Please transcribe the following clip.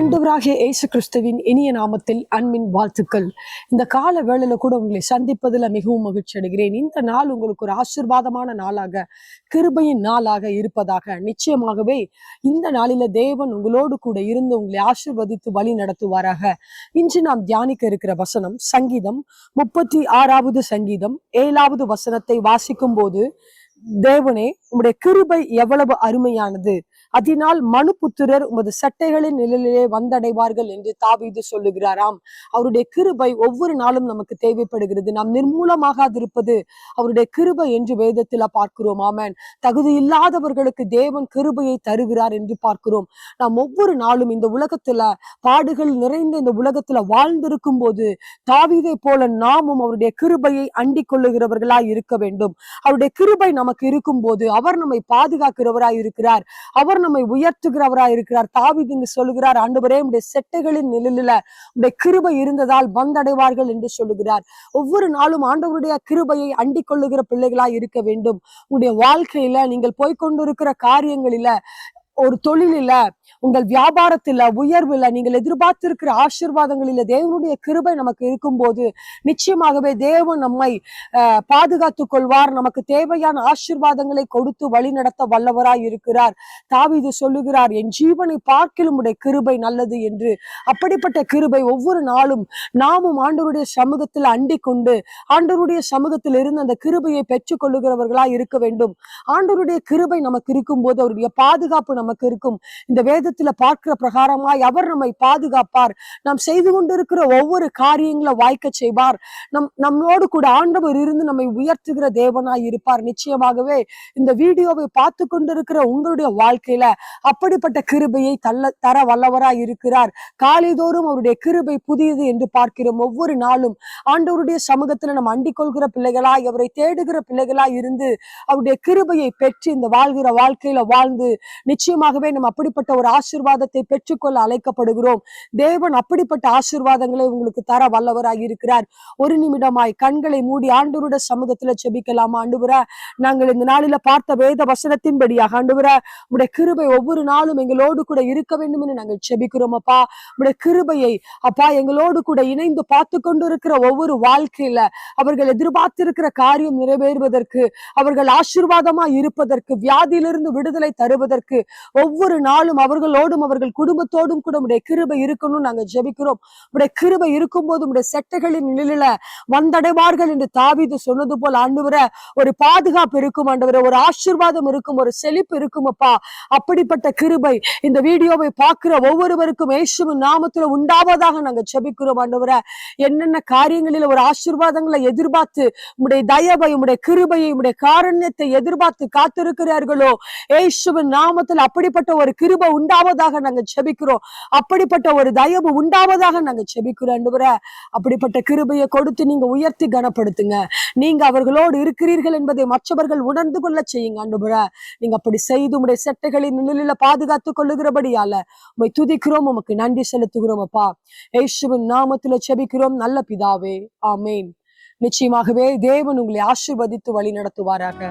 ஆண்டவராகிய இயேசு கிறிஸ்துவின் இனிய நாமத்தில் அன்பின் வாழ்த்துக்கள். இந்த கால வேளையில கூட உங்களை சந்திப்பதில் மிகவும் மகிழ்ச்சி அடைகிறேன். இந்த நாள் உங்களுக்கு ஒரு ஆசீர்வாதமான நாளாக கிருபையின் நாளாக இருப்பதாக நிச்சயமாகவே இந்த நாளில தேவன் உங்களோடு கூட இருந்து உங்களை ஆசிர்வதித்து வழி நடத்துவாராக. இன்று நாம் தியானிக்க இருக்கிற வசனம் சங்கீதம் முப்பத்தி ஆறாவது சங்கீதம் ஏழாவது வசனத்தை வாசிக்கும் போது தேவனே உம்முடைய கிருபை எவ்வளவு அருமையானது. அதனால் மனு புத்திரர் உமது சட்டைகளின் நிழலிலே வந்தடைவார்கள் என்று தாவீது சொல்லுகிறாராம். அவருடைய கிருபை ஒவ்வொரு நாளும் நமக்கு தேவைப்படுகிறது. நாம் நிர்மூலமாகாதிருப்பது அவருடைய கிருபை என்று வேதத்துல பார்க்கிறோம். ஆமன். தகுதி இல்லாதவர்களுக்கு தேவன் கிருபையை தருகிறார் என்று பார்க்கிறோம். நாம் ஒவ்வொரு நாளும் இந்த உலகத்துல பாடுகள் நிறைந்த இந்த உலகத்துல வாழ்ந்திருக்கும் போது தாவீதை போல நாமும் அவருடைய கிருபையை அண்டிக் கொள்ளுகிறவர்களாய் இருக்க வேண்டும். அவருடைய கிருபை நமக்கு நமக்கு இருக்கும் போது அவர் நம்மை பாதுகாக்கிறவராய் இருக்கிறார் அவர் நம்மை உயர்த்துகிறவராய் இருக்கிறார் தாவீது இங்கு சொல்லுகிறார் ஆண்டவரே உடைய செட்டைகளின் நிழலில உடைய கிருபை இருந்ததால் வந்தடைவார்கள் என்று சொல்லுகிறார். ஒவ்வொரு நாளும் ஆண்டவருடைய கிருபையை அண்டிக் கொள்ளுகிற பிள்ளைகளாய் இருக்க வேண்டும். உங்களுடைய வாழ்க்கையில நீங்கள் போய்கொண்டிருக்கிற காரியங்களில ஒரு தொழிலில உங்கள் வியாபாரத்துல உயர்வுல நீங்கள் எதிர்பார்த்திருக்கிற ஆசீர்வாதங்களில தேவனுடைய கிருபை நமக்கு இருக்கும்போது நிச்சயமாகவே தேவன் நம்மை பாதுகாத்துக் கொள்வார். நமக்கு தேவையான ஆசீர்வாதங்களை கொடுத்து வழி நடத்த வல்லவராய் இருக்கிறார். தாவீது சொல்லுகிறார் என் ஜீவனை பார்க்கிலும் உடைய கிருபை நல்லது என்று. அப்படிப்பட்ட கிருபை ஒவ்வொரு நாளும் நாமும் ஆண்டவருடைய சமூகத்தில் அண்டி கொண்டு ஆண்டவருடைய சமூகத்தில் இருந்து அந்த கிருபையை பெற்றுக் கொள்ளுகிறவர்களா இருக்க வேண்டும். ஆண்டவருடைய கிருபை நமக்கு இருக்கும்போது அவருடைய பாதுகாப்பு நமக்கு நமக்கு இருக்கும். இந்த வேதத்துல பார்க்கிற பிரகாரமாய் அவர் நம்மை பாதுகாப்பார். நாம் செய்து கொண்டிருக்கிற ஒவ்வொரு காரியங்களை வாய்க்க செய்வார். நம் நம்மோடு கூட ஆண்டவர் இருந்து நம்மை உயர்த்துகிற தேவனாய் இருப்பார். நிச்சயமாகவே இந்த வீடியோவை பார்த்து கொண்டிருக்கிற உங்களுடைய வாழ்க்கையில அப்படிப்பட்ட கிருபையை தள்ள தர வல்லவராய் இருக்கிறார். காலைதோறும் அவருடைய கிருபை புதியது என்று பார்க்கிறோம். ஒவ்வொரு நாளும் ஆண்டவருடைய சமூகத்துல நம்ம அண்டிக் கொள்கிற பிள்ளைகளாய் அவரை தேடுகிற பிள்ளைகளாய் இருந்து அவருடைய கிருபையை பெற்று இந்த வாழ்கிற வாழ்க்கையில வாழ்ந்து நிச்சயம் நிச்சயமாகவே நம்ம அப்படிப்பட்ட ஒரு ஆசிர்வாதத்தை பெற்றுக்கொள்ள அழைக்கப்படுகிறோம். தேவன் அப்படிப்பட்ட ஆசிர்வாதங்களை உங்களுக்கு தர வல்லவராக இருக்கிறார். ஒரு நிமிடமாய் கண்களை மூடி ஆண்டவருடைய சமூகத்துல செபிக்கலாம் ஆண்டுவர. நாங்கள் இந்த நாளில பார்த்த வேத வசனத்தின்படியாக ஆண்டுவர உடைய கிருபை ஒவ்வொரு நாளும் எங்களோடு கூட இருக்க வேண்டும் என்று நாங்கள் செபிக்கிறோம் அப்பா. உடைய கிருபையை அப்பா எங்களோடு கூட இணைந்து பார்த்து கொண்டிருக்கிற ஒவ்வொரு வாழ்க்கையில அவர்கள் எதிர்பார்த்திருக்கிற காரியம் நிறைவேறுவதற்கு அவர்கள் ஆசிர்வாதமா இருப்பதற்கு வியாதியிலிருந்து விடுதலை தருவதற்கு ஒவ்வொரு நாளும் அவர்களோடும் அவர்கள் குடும்பத்தோடும் கூட உடைய கிருபை இருக்கணும்னு நாங்க ஜெபிக்கிறோம். உடைய கிருபை இருக்கும்போது உடைய செட்டைகளின் நிழலில வந்தடைவார்கள் என்று தாவிது சொன்னது போல் ஆண்டவர ஒரு பாதுகாப்பு இருக்கும் ஆண்டவர ஒரு ஆசிர்வாதம் இருக்கும் ஒரு செழிப்பு இருக்கும் அப்பா. அப்படிப்பட்ட கிருபை இந்த வீடியோவை பார்க்கிற ஒவ்வொருவருக்கும் இயேசுவின் நாமத்துல உண்டாவதாக நாங்க ஜெபிக்கிறோம் ஆண்டவர. என்னென்ன காரியங்களில் ஒரு ஆசிர்வாதங்களை எதிர்பார்த்து உடைய தயவை உடைய கிருபையை உடைய காரண்யத்தை எதிர்பார்த்து காத்திருக்கிறார்களோ ஏசுவின் நாமத்தில் அப்படிப்பட்ட ஒரு கிருப உண்டாவதாக நாங்க செபிக்கிறோம் அப்படிப்பட்ட ஒரு தயவு உண்டாவதாக நாங்க செபிக்கிறோம் அப்படிப்பட்ட கிருபையை கொடுத்து நீங்க உயர்த்தி கனப்படுத்துங்க. நீங்க அவர்களோடு இருக்கிறீர்கள் என்பதை மற்றவர்கள் உணர்ந்து கொள்ள செய்யுங்க அன்புற நீங்க அப்படி செய்து உடைய செட்டைகளின் நிழலில பாதுகாத்துக் கொள்ளுகிறபடியால உமை துதிக்கிறோம் உமக்கு நன்றி செலுத்துகிறோம் அப்பா. ஏசுவின் நாமத்துல செபிக்கிறோம் நல்ல பிதாவே. ஆமேன். நிச்சயமாகவே தேவன் உங்களை ஆசிர்வதித்து வழி நடத்துவாராக